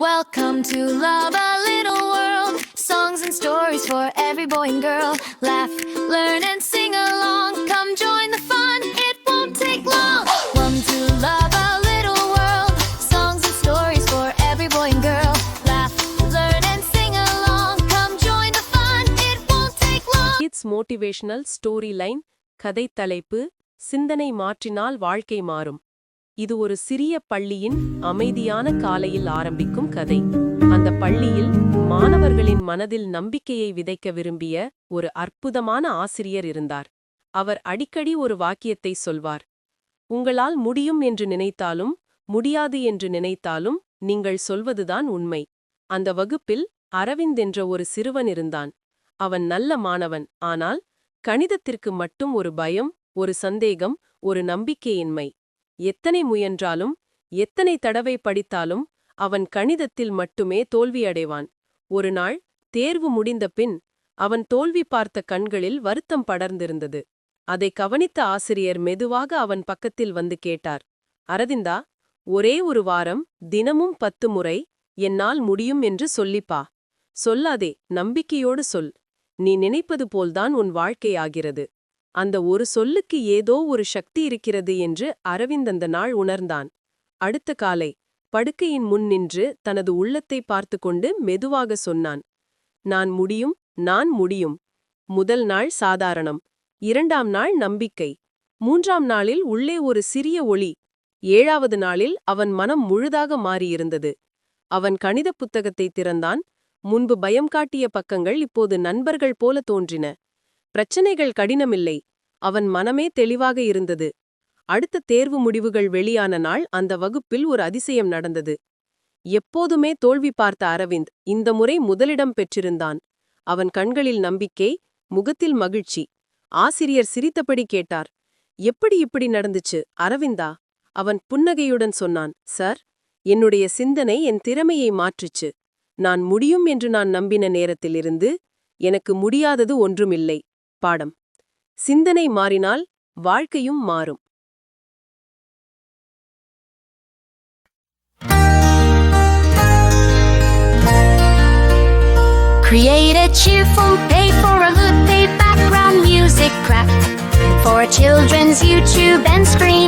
Welcome to Love a Little World. Songs and stories for every boy and girl. Laugh, learn, and sing along. Come join the fun, it won't take long. Welcome to Love a Little World. Songs and stories for every boy and girl. Laugh, learn, and sing along. Come join the fun, it won't take long. Kids Motivational Storyline கதை தலைப்பு சிந்தனை மாற்றினால் வாழ்க்கை மாறும் இது ஒரு சிறிய பள்ளியின் அமைதியான காலையில் ஆரம்பிக்கும் கதை. அந்த பள்ளியில் மாணவர்களின் மனதில் நம்பிக்கையை விதைக்க விரும்பிய ஒரு அற்புதமான ஆசிரியர் இருந்தார். அவர் அடிக்கடி ஒரு வாக்கியத்தை சொல்வார். உங்களால் முடியும் என்று நினைத்தாலும் முடியாது என்று நினைத்தாலும் நீங்கள் சொல்வதுதான் உண்மை அந்த வகுப்பில் அரவிந்த் என்ற ஒரு சிறுவன் இருந்தான். அவன் நல்ல மாணவன் ஆனால் கணிதத்திற்கு மட்டும் ஒரு பயம் ஒரு சந்தேகம் ஒரு நம்பிக்கையின்மை. எத்தனை முயன்றாலும் எத்தனை தடவை படித்தாலும் அவன் கணிதத்தில் மட்டுமே தோல்வியடைவான். ஒரு நாள் தேர்வு முடிந்த பின் அவன் தோல்வி பார்த்த கண்களில் வருத்தம் படர்ந்திருந்தது. அதை கவனித்த ஆசிரியர் மெதுவாக அவன் பக்கத்தில் வந்து கேட்டார் அரவிந்தா ஒரே ஒரு வாரம் தினமும் பத்து முறை என்னால் முடியும் என்று சொல்லிப்பா. சொல்லாதே நம்பிக்கையோடு சொல். நீ நினைப்பது போல்தான் உன் வாழ்க்கையாகிறது அந்த ஒரு சொல்லுக்கு ஏதோ ஒரு சக்தி இருக்கிறது என்று அரவிந்த் அந்த நாள் உணர்ந்தான். அடுத்த காலை படுக்கையின் முன் நின்று தனது உள்ளத்தை பார்த்து கொண்டு மெதுவாக சொன்னான் நான் முடியும் நான் முடியும். முதல் நாள் சாதாரணம் இரண்டாம் நாள் நம்பிக்கை. மூன்றாம் நாளில் உள்ளே ஒரு சிறிய ஒளி. ஏழாவது நாளில் அவன் மனம் முழுதாக மாறியிருந்தது. அவன் கணிதப் புத்தகத்தை திறந்தான். முன்பு பயம் காட்டிய பக்கங்கள் இப்போது நண்பர்கள் போல தோன்றின. பிரச்சனைகள் கடினமில்லை. அவன் மனமே தெளிவாக இருந்தது. அடுத்த தேர்வு முடிவுகள் வெளியான நாள் அந்த வகுப்பில் ஒரு அதிசயம் நடந்தது. எப்போதுமே தோல்வி பார்த்த அரவிந்த் இந்த முறை முதலிடம் பெற்றிருந்தான். அவன் கண்களில் நம்பிக்கை முகத்தில் மகிழ்ச்சி. ஆசிரியர் சிரித்தபடி கேட்டார். எப்படி இப்படி நடந்துச்சு அரவிந்தா? அவன் புன்னகையுடன் சொன்னான். சார் என்னுடைய சிந்தனை என் திறமையை மாற்றுச்சு. நான் முடியும் என்று நான் நம்பின நேரத்திலிருந்து எனக்கு முடியாதது ஒன்றுமில்லை. பாடம் சிந்தனை மாறினால் வாழ்க்கையும் மாறும் Create a cheerful pay for a good day background music craft. For children's YouTube and screen,